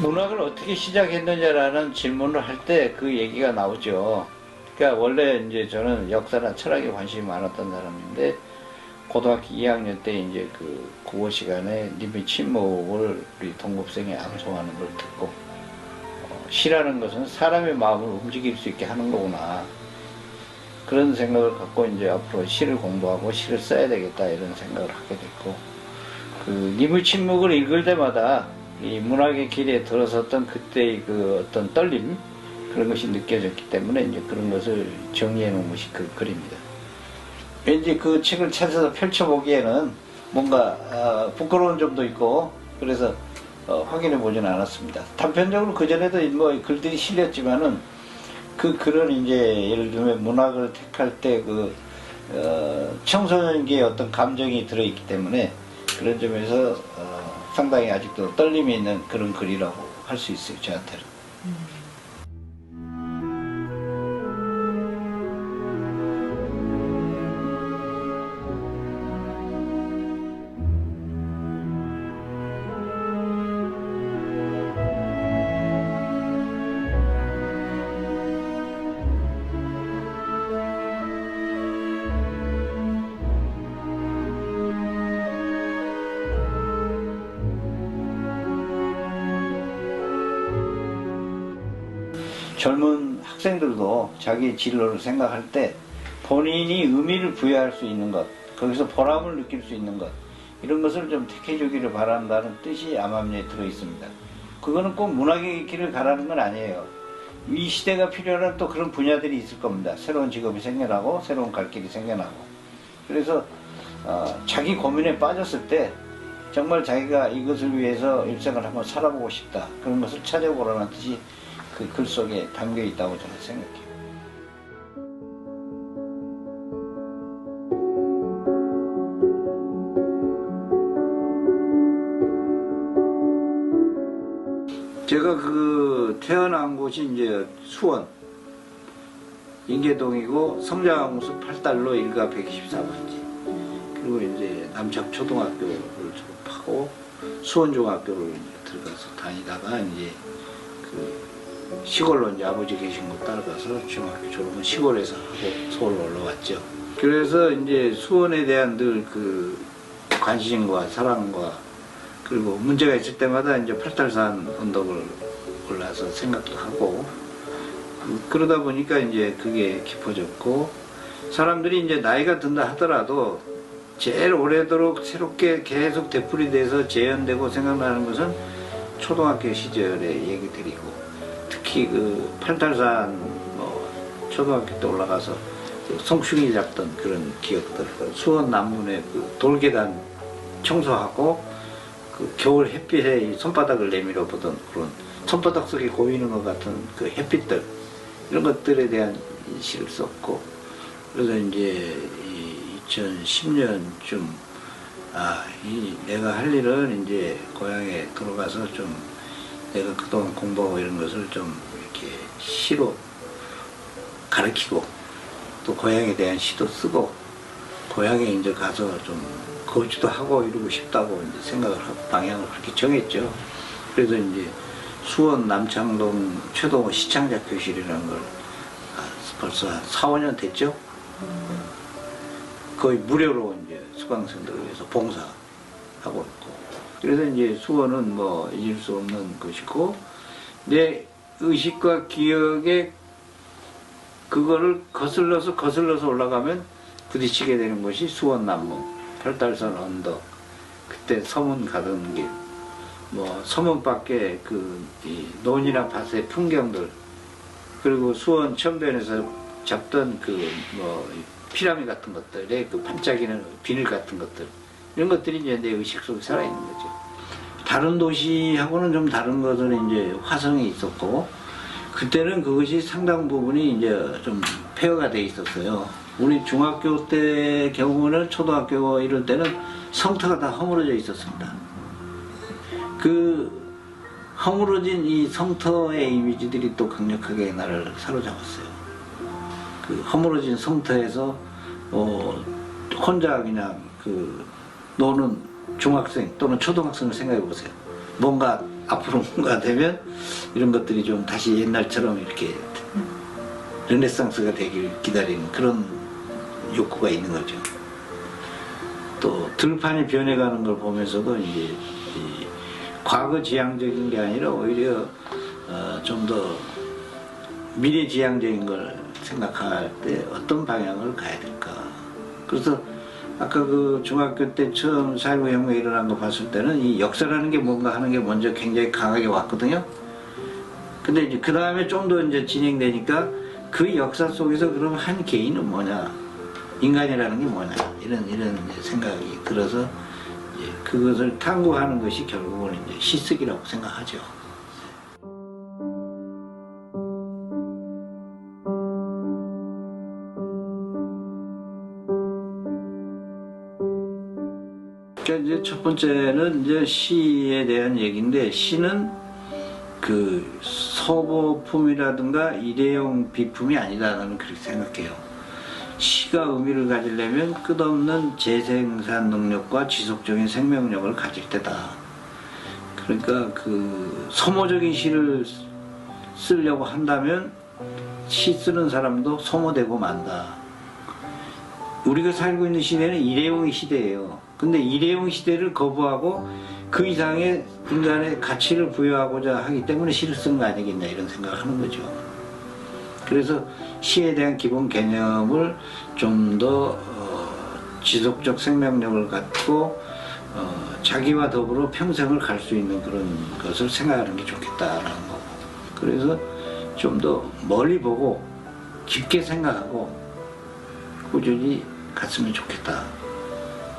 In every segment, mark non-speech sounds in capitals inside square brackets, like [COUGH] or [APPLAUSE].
문학을 어떻게 시작했느냐라는 질문을 할 때 그 얘기가 나오죠. 그러니까 원래 이제 저는 역사나 철학에 관심이 많았던 사람인데 고등학교 2학년 때 이제 그 국어 시간에 님의 침묵을 우리 동급생이 암송하는 걸 듣고 어, 시라는 것은 사람의 마음을 움직일 수 있게 하는 거구나. 그런 생각을 갖고 이제 앞으로 시를 공부하고 시를 써야 되겠다 이런 생각을 하게 됐고 그 님의 침묵을 읽을 때마다 이 문학의 길에 들어섰던 그때의 그 어떤 떨림 그런 것이 느껴졌기 때문에 이제 그런 것을 정리해 놓은 것이 그 글입니다. 왠지 그 책을 찾아서 펼쳐보기에는 뭔가 아, 부끄러운 점도 있고 그래서 어, 확인해 보지는 않았습니다. 단편적으로 그 전에도 뭐 글들이 실렸지만은 그 글은 이제 예를 들면 문학을 택할 때그 어, 청소년기의 어떤 감정이 들어있기 때문에 그런 점에서 어, 상당히 아직도 떨림이 있는 그런 글이라고 할 수 있어요 저한테는. 젊은 학생들도 자기 진로를 생각할 때 본인이 의미를 부여할 수 있는 것, 거기서 보람을 느낄 수 있는 것, 이런 것을 좀 택해주기를 바란다는 뜻이 암암리에 들어 있습니다. 그거는 꼭 문학의 길을 가라는 건 아니에요. 이 시대가 필요한 또 그런 분야들이 있을 겁니다. 새로운 직업이 생겨나고, 새로운 갈 길이 생겨나고. 그래서, 어, 자기 고민에 빠졌을 때, 정말 자기가 이것을 위해서 일생을 한번 살아보고 싶다. 그런 것을 찾아보라는 뜻이 그 글 속에 담겨 있다고 저는 생각해요. 제가 그 태어난 곳이 이제 수원 인계동이고 성장수 8달로 1가 124번지 그리고 이제 남착 초등학교를 졸업하고 수원중학교를 들어가서 다니다가 이제 그 시골로 이제 아버지 계신 곳 따라가서 중학교 졸업은 시골에서 하고 서울로 올라왔죠. 그래서 이제 수원에 대한 늘 그 관심과 사랑과 그리고 문제가 있을 때마다 이제 팔달산 언덕을 올라서 생각도 하고 그러다 보니까 이제 그게 깊어졌고 사람들이 이제 나이가 든다 하더라도 제일 오래도록 새롭게 계속 되풀이 돼서 재현되고 생각나는 것은 초등학교 시절의 얘기들이고 특히 그 팔달산 뭐 초등학교 때 올라가서 그 송충이 잡던 그런 기억들 수원 남문의 그 돌계단 청소하고 그 겨울 햇빛에 이 손바닥을 내밀어 보던 그런 손바닥 속에 고이는 것 같은 그 햇빛들 이런 것들에 대한 시를 썼고 그래서 이제 이 2010년쯤 아, 이 내가 할 일은 이제 고향에 들어가서 좀 내가 그동안 공부하고 이런 것을 좀 이렇게 시로 가르치고 또 고향에 대한 시도 쓰고 고향에 이제 가서 좀 거주도 하고 이러고 싶다고 이제 생각을 하고 방향을 그렇게 정했죠. 그래서 이제 수원 남창동 최동호 시창작 교실이라는 걸 아, 벌써 한 4, 5년 됐죠. 거의 무료로 이제 수강생들을 위해서 봉사하고 있고. 그래서 이제 수원은 뭐 잊을 수 없는 것이고 내 의식과 기억에 그거를 거슬러서 거슬러서 올라가면 부딪히게 되는 것이 수원 남문, 팔달산 언덕, 그때 서문 가던 길, 뭐 서문 밖에 그이 논이나 밭의 풍경들, 그리고 수원 천변에서 잡던 그 뭐 피라미 같은 것들의 그 반짝이는 비늘 같은 것들 이런 것들이 이제 내 의식 속에 살아있는 거죠. 다른 도시하고는 좀 다른 것은 이제 화성이 있었고 그때는 그것이 상당 부분이 이제 좀 폐허가 돼 있었어요. 우리 중학교 때 경우는 초등학교 이럴 때는 성터가 다 허물어져 있었습니다. 그 허물어진 이 성터의 이미지들이 또 강력하게 나를 사로잡았어요. 그 허물어진 성터에서 어 혼자 그냥 그 노는 중학생 또는 초등학생을 생각해 보세요. 뭔가 앞으로 [LAUGHS] 뭔가 되면 이런 것들이 좀 다시 옛날처럼 이렇게 르네상스가 되길 기다리는 그런 욕구가 있는 거죠. 또 들판이 변해가는 걸 보면서도 이제 이 과거 지향적인 게 아니라 오히려 어, 좀 더 미래 지향적인 걸 생각할 때 어떤 방향을 가야 될까. 그래서 아까 그 중학교 때 처음 사회부 혁명이 일어난 거 봤을 때는 이 역사라는 게 뭔가 하는 게 먼저 굉장히 강하게 왔거든요. 근데 이제 그 다음에 좀 더 이제 진행되니까 그 역사 속에서 그럼 한 개인은 뭐냐, 인간이라는 게 뭐냐 이런 이런 생각이 들어서 그것을 탐구하는 것이 결국은 이제 시쓰기라고 생각하죠. 번째는 이제 시에 대한 얘기인데 시는 그 서보품이라든가 일회용 비품이 아니다 나는 그렇게 생각해요. 시가 의미를 가지려면 끝없는 재생산 능력과 지속적인 생명력을 가질 때다. 그러니까 그 소모적인 시를 쓰려고 한다면 시 쓰는 사람도 소모되고 만다. 우리가 살고 있는 시대는 일회용 시대예요. 근데 일회용 시대를 거부하고 그 이상의 인간의 가치를 부여하고자 하기 때문에 시를 쓰는 거 아니겠냐 이런 생각을 하는 거죠. 그래서 시에 대한 기본 개념을 좀더 지속적 생명력을 갖고 어, 자기와 더불어 평생을 갈 수 있는 그런 것을 생각하는 게 좋겠다라는 거고. 그래서 좀 더 멀리 보고 깊게 생각하고 꾸준히 갔으면 좋겠다.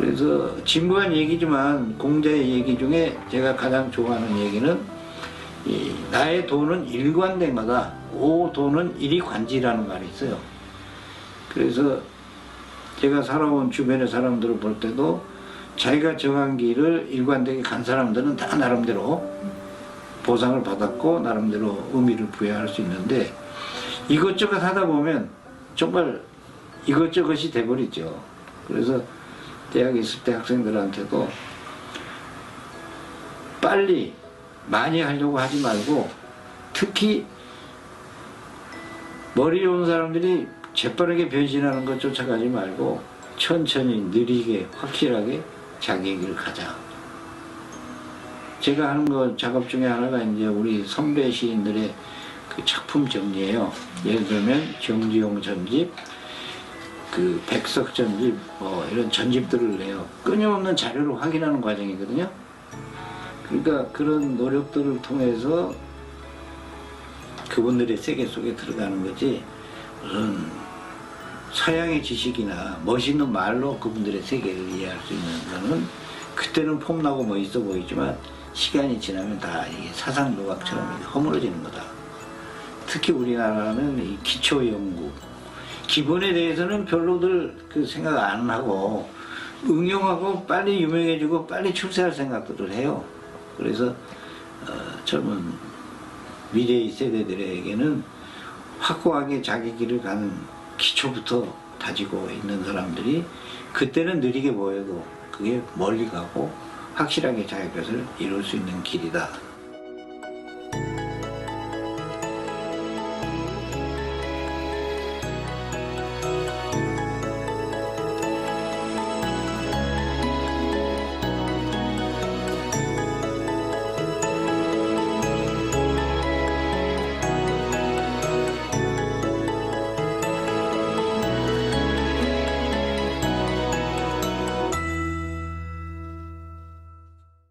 그래서 진부한 얘기지만 공자의 얘기 중에 제가 가장 좋아하는 얘기는 이 나의 돈은 일관된 거다. 오 돈은 일이 관지라는 말이 있어요. 그래서 제가 살아온 주변의 사람들을 볼 때도 자기가 정한 길을 일관되게 간 사람들은 다 나름대로 보상을 받았고 나름대로 의미를 부여할 수 있는데 이것저것 하다 보면 정말 이것저것이 돼버리죠. 그래서 대학에 있을 때 학생들한테도 빨리 많이 하려고 하지 말고 특히 머리 좋은 사람들이 재빠르게 변신하는 것 쫓아가지 말고 천천히 느리게 확실하게 자기 길을 가자. 제가 하는 거 작업 중에 하나가 이제 우리 선배 시인들의 그 작품 정리예요. 예를 들면 정지용 전집, 그 백석 전집, 뭐 이런 전집들을 내요. 끊임없는 자료를 확인하는 과정이거든요. 그러니까 그런 노력들을 통해서 그분들의 세계 속에 들어가는 거지 무슨 서양의 지식이나 멋있는 말로 그분들의 세계를 이해할 수 있는 거는 그때는 폼나고 뭐 있어 보이지만 시간이 지나면 다 사상 노각처럼 허물어지는 거다. 특히 우리나라는 이 기초 연구 기본에 대해서는 별로들 그 생각 안 하고 응용하고 빨리 유명해지고 빨리 출세할 생각들을 해요. 그래서 어, 젊은 미래의 세대들에게는 확고하게 자기 길을 가는 기초부터 다지고 있는 사람들이 그때는 느리게 보여도 그게 멀리 가고 확실하게 자기 것을 이룰 수 있는 길이다.